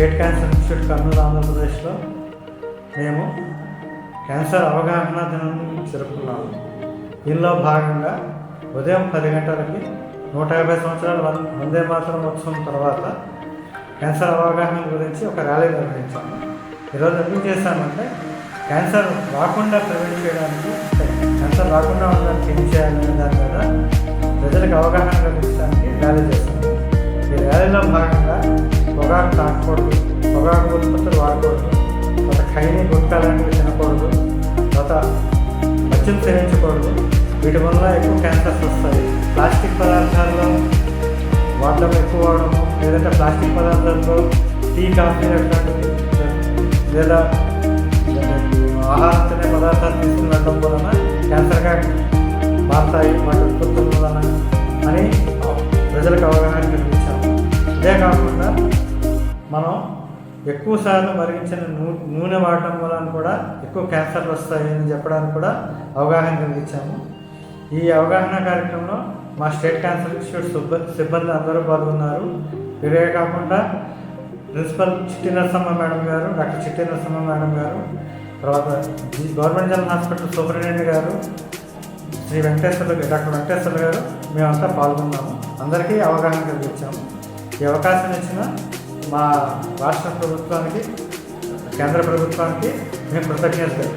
State cancer institute Kurnool ఆంధ్రప్రదేశ్లో మేము cancer అవగాహన దినం జరుపుకున్నాము. దీనిలో భాగంగా ఉదయం పది గంటలకి నూట యాభై సంవత్సరాల వంద వందే మాతరం ఉత్సవం తర్వాత క్యాన్సర్ అవగాహన గురించి ఒక ర్యాలీ నిర్వహించాము. ఈరోజు ఎందుకు చేశామంటే క్యాన్సర్ రాకుండా ప్రివెంట్ చేయడానికి క్యాన్సర్ రాకుండా ఉండడానికి ఏం చేయాలనే దాని మీద ప్రజలకు అవగాహన కల్పించడానికి ర్యాలీ చేస్తాము ఈ ర్యాలీలో భాగంగా పొగాకు తాకూడదు పొగాకు ఉత్పత్తులు వాడకూడదు తర్వాత ఖైనీ గుట్కా లాంటివి తినకూడదు తర్వాత మద్యం సేవించకూడదు వీటి వల్ల ఎక్కువ క్యాన్సర్స్ వస్తాయి. ప్లాస్టిక్ పదార్థాల్లో వాడడం ఎక్కువ వాడము లేదంటే ప్లాస్టిక్ పదార్థాలతో టీ కాఫీ అట్లాంటివి లేదా ఆహారం తినే పదార్థాలు తీసుకుని వెళ్ళడం వలన క్యాన్సర్గా మారుతాయి వాటి ఉత్పత్తుల వలన అని ప్రజలకు ఎక్కువ సార్లు మరిగించిన నూ నూనె వాడటం వలన కూడా ఎక్కువ క్యాన్సర్లు వస్తాయని చెప్పడానికి కూడా అవగాహన కలిగించాము. ఈ అవగాహన కార్యక్రమంలో మా స్టేట్ క్యాన్సర్ ఇన్స్టిట్యూట్ సిబ్బంది సిబ్బంది అందరూ పాల్గొన్నారు. ఇవే కాకుండా ప్రిన్సిపల్ చిట్టి నరసమ్మ మేడం గారు డాక్టర్ చిట్టి నరసమ్మ మేడం గారు తర్వాత గవర్నమెంట్ జనరల్ హాస్పిటల్ సూపరింటెండెంట్ గారు శ్రీ వెంకటేశ్వర్లు డాక్టర్ వెంకటేశ్వర్లు గారు మేమంతా పాల్గొన్నాము. అందరికీ అవగాహన కలిగించాము. ఈ అవకాశం ఇచ్చిన మా రాష్ట్ర ప్రభుత్వానికి కేంద్ర ప్రభుత్వానికి మేము కృతజ్ఞతలు